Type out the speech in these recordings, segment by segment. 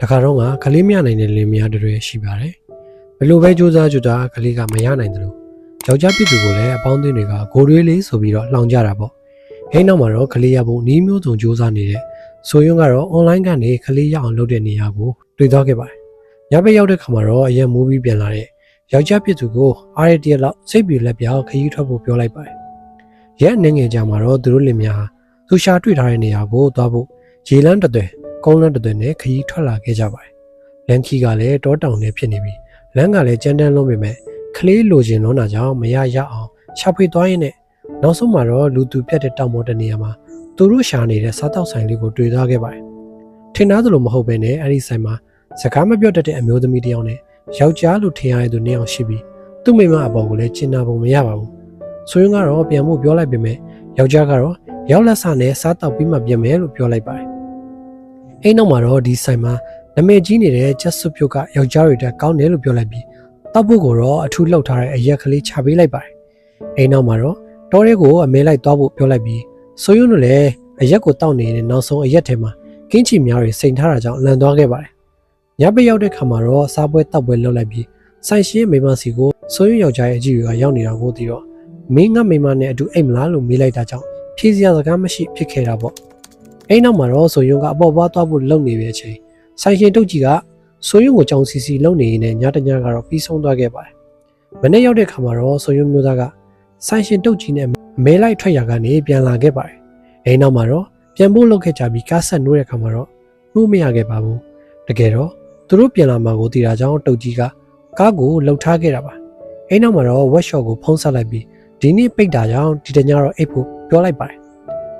တခါတော့ကကလေးမရနိုင်တဲ့လင်မယားတွေရှိပါတယ်ဘယ်လိုပဲကြိုးစားကြိုးစားကလေးကမရနိုင်တယ်လို့ယောက်ျားပြည်သူကိုလည်းအပေါင်းအသင်းတွေကဂိုတွေးလေးဆိုပြီးတော့လှောင်ကြတာပေါ့ဟိန်းနောက်မှာတော့ကလေးရဖို့နီးမျိုးစုံကြိုးစားနေတဲ့ဆိုရွံ့ကတော့ online ကနေကလေးရအောင်လုပ်တဲ့နေရာကိုတွေ့သွားခဲ့ပါတယ်ညဘက်ရောက်တဲ့ခါမှာတော့အရင်မူးပြီးပြန်လာတဲ့ယောက်ျားပြည်သူကိုအားရတရလောက်စိတ်ပြေလက်ပြောက်ခရီးထွက်ဖို့ပြောလိုက်ပါတယ်ရဲအနေငယ်ကြမှာတော့သူတို့လင်မယားသူရှာတွေ့ထားတဲ့နေရာကိုသွားဖို့ရေလန်းတစ်သွဲ ကုန်းလန်းတစ်သွင်းနဲ့ခရီးထွက်လာခဲ့ကြပါတယ်။လန်ခီကလည်းတောတောင်နဲ့ဖြစ်နေပြီးလမ်းကလည်းကြမ်းတမ်းလုံးပေမဲ့ကလေးလိုချင်လွန်းတာကြောင့်မရရအောင်ရှာဖွေသွားရင်းနဲ့နောက်ဆုံးမှာတော့လူသူပြတ်တဲ့တောင်ပေါ်တစ်နေရာမှာသူတို့ရှာနေတဲ့စားတောက်ဆိုင်လေးကိုတွေ့သွားခဲ့ပါတယ်။ထင်သားသလိုမဟုတ်ပဲနဲ့အဲ့ဒီဆိုင်မှာစကားမပြောတတ်တဲ့အမျိုးသမီးတစ်ယောက်နဲ့ယောက်ျားလိုထင်ရတဲ့သူနှစ်ယောက်ရှိပြီးသူ့မိမအပေါ်ကိုလည်းကျင်နာပုံမရပါဘူး။ဆိုရင်ကတော့ပြန်ဖို့ပြောလိုက်ပေမဲ့ယောက်ျားကတော့ရောက်လက်ဆနဲ့စားတောက်ပြီးမှပြင်မယ်လို့ပြောလိုက်ပါတယ်။ အိမ်နောက်မှာတော့ဒီဆိုင်မှာနမေကြီးနေတဲ့ချက်စွပ်ပြုတ်ကယောက်ျားတွေတက်ကောင်းတယ်လို့ပြောလိုက်ပြီးတောက်ဖို့ကိုတော့အထူးလှုပ်ထားတဲ့အရက်ကလေးချပေးလိုက်ပါတယ်။အိမ်နောက်မှာတော့တောရဲကိုအမဲလိုက်သွားဖို့ပြောလိုက်ပြီးဆိုရွံ့တို့လည်းအရက်ကိုတောက်နေတဲ့နောက်ဆုံးအရက်ထဲမှာကင်းချီများတွေစိန်ထားတာကြောင့်လန်သွားခဲ့ပါတယ်။ညဘက်ရောက်တဲ့ခါမှာတော့စားပွဲတောက်ပွဲလုပ်လိုက်ပြီးဆိုင်ရှင်မိမစီကိုဆိုရွံ့ယောက်ျားရဲ့အကြည့်တွေကရောက်နေတာကိုသိတော့မင်းကမိမနဲ့အတူအိမ်မလားလို့မေးလိုက်တာကြောင့်ဖြေစရာစကားမရှိဖြစ်ခဲ့တာပေါ့။ အဲ့နောက်မှာတော့ဆိုယုံကအပေါ်ပွားသွားဖို့လုပ်နေတဲ့အချိန်ဆိုင်ရှင်တုတ်ကြီးကဆိုယုံကိုကြောင်စီစီလုံနေရင်းနဲ့ညတညကတော့ပြီးဆုံးသွားခဲ့ပါတယ်။မနေ့ရောက်တဲ့ခါမှာတော့ဆိုယုံမျိုးသားကဆိုင်ရှင်တုတ်ကြီးနဲ့မဲလိုက်ထွက်ရကနေပြန်လာခဲ့ပါတယ်။အဲ့နောက်မှာတော့ပြန်ဖို့လုပ်ခဲ့ကြပြီးကားဆက်နိုးတဲ့ခါမှာတော့နှိုးမရခဲ့ပါဘူး။တကယ်တော့သူတို့ပြန်လာမှာကိုသိတာကြောင့်တုတ်ကြီးကကားကိုလှုပ်ထားခဲ့တာပါ။အဲ့နောက်မှာတော့ workshop ကိုဖုံးဆက်လိုက်ပြီးဒီနေ့ပိတ်တာကြောင့်ဒီတညတော့အိတ်ဖို့ပြောလိုက်ပါတယ်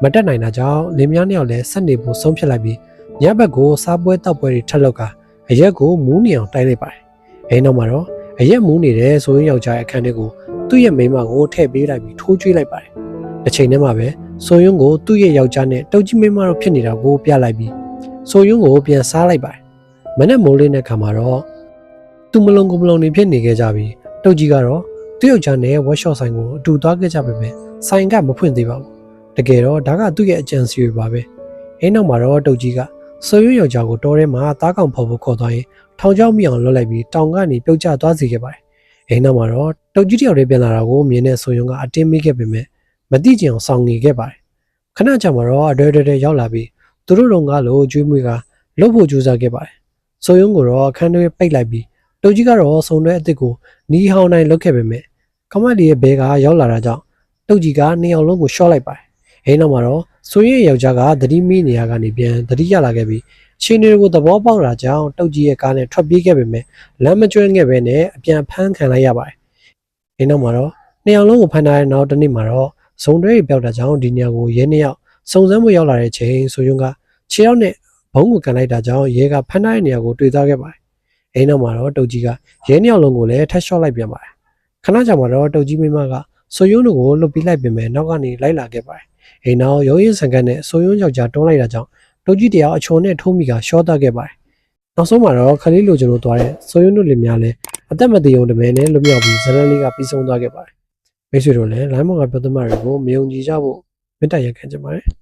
မတက်နိုင်တာကြောင့်လင်းမြနှစ်ယောက်လည်းဆက်နေဖို့ဆုံးဖြတ်လိုက်ပြီးညဘက်ကိုစားပွဲတောက်ပွဲတွေထက်လောက်ကအရက်ကိုမူးနေအောင်တိုက်လိုက်ပါတယ်။အဲနောက်မှာတော့အရက်မူးနေတဲ့ဆိုရင်ယောက်ျားရဲ့အခန်းထဲကိုသူ့ရဲ့မိန်းမကိုထည့်ပေးလိုက်ပြီးထိုးကျွေးလိုက်ပါတယ်။တစ်ချိန်တည်းမှာပဲဆိုယွန်းကိုသူ့ရဲ့ယောက်ျားနဲ့တုတ်ကြီးမိန်းမတို့ဖြစ်နေတာကိုပြလိုက်ပြီးဆိုယွန်းကိုပြန်စားလိုက်ပါတယ်။မနဲ့မိုးလေးနဲ့ခါမှာတော့သူမလုံကမလုံနေဖြစ်နေခဲ့ကြပြီးတုတ်ကြီးကတော့သူ့ယောက်ျားနဲ့ workshop ဆိုင်ကိုအတူသွားခဲ့ကြပေမဲ့ဆိုင်ကမဖွင့်သေးပါဘူး။ တကယ်တော့ဒါကသူ့ရဲ့အကြံစီတွေပါပဲအဲနောက်မှာတော့တုတ်ကြီးကဆွေရွယောက်ျားကိုတောထဲမှာတားကောင်ဖော်ဖို့ခေါ်သွားရင်ထောင်ချောက်မိအောင်လွတ်လိုက်ပြီးတောင်ကနေပြုတ်ကျသွားစေခဲ့ပါတယ်အဲနောက်မှာတော့တုတ်ကြီးတယောက်တည်းပြန်လာတာကိုမြင်တဲ့ဆွေရွကအတင်းမိခဲ့ပေမဲ့မတိကျအောင်ဆောင်ငေခဲ့ပါတယ်ခဏကြာမှာတော့အဒဲဒဲဒဲရောက်လာပြီးသူတို့တို့ကလို့ကျွေးမွေးကလှုပ်ဖို့ကြိုးစားခဲ့ပါတယ်ဆွေရွကိုတော့အခန်းထဲပိတ်လိုက်ပြီးတုတ်ကြီးကတော့စုံတဲ့အစ်စ်ကိုနီးဟောင်းတိုင်းလုတ်ခဲ့ပေမဲ့ကမတ်လီရဲ့ဘဲကရောက်လာတာကြောင့်တုတ်ကြီးကနှစ်ယောက်လုံးကိုရှော့လိုက်ပါတယ် အဲနောက်မှာတော့ဆိုရင်ယောက်ျားကသတိမိနေရကနေပြန်သတိရလာခဲ့ပြီးအချင်းတွေကိုသဘောပေါက်တာကြောင့်တုတ်ကြီးရဲ့ကားနဲ့ထွက်ပြေးခဲ့ပေမဲ့လမ်းမကျွမ်းခဲ့ပဲနဲ့အပြန်ဖမ်းခံလိုက်ရပါတယ်။အဲနောက်မှာတော့နှစ်ယောက်လုံးကိုဖမ်းထားတဲ့နောက်တစ်နေ့မှာတော့ဇုံတွေပြောက်တာကြောင့်ဒီနေရာကိုရဲနှစ်ယောက်စုံစမ်းမှုရောက်လာတဲ့ချိန်ဆိုရင်ကခြေရောက်နဲ့ဘုံကိုကန်လိုက်တာကြောင့်ရဲကဖမ်းထားတဲ့နေရာကိုတွေ့သွားခဲ့ပါတယ်။အဲနောက်မှာတော့တုတ်ကြီးကရဲနှစ်ယောက်လုံးကိုလည်းထက်ရှော့လိုက်ပြန်ပါတယ်။ခဏကြာမှာတော့တုတ်ကြီးမိမက ဆိုယုံတို့ကိုလွတ်ပြီးလိုက်ပြင်မဲ့နောက်ကနေလိုက်လာခဲ့ပါတယ်။အိမ်နောက်ရုံးရင်ဆန်ကတ်နဲ့ဆိုယုံယောက်ျားတွန်းလိုက်တာကြောင့်တုတ်ကြီးတယောက်အချုံနဲ့ထိုးမိကရှော့တတ်ခဲ့ပါတယ်။နောက်ဆုံးမှာတော့ခလေးလိုချင်လို့သွားတဲ့ဆိုယုံတို့လင်များလည်းအသက်မသေးုံတမဲနဲ့လွတ်မြောက်ပြီးဇလန်လေးကပြီးဆုံးသွားခဲ့ပါတယ်။မိတ်ဆွေတို့လည်းလိုင်းမောင်ကပြောသမားတွေကိုမယုံကြည်ကြဖို့မေတ္တာရပ်ခံကြပါတယ်။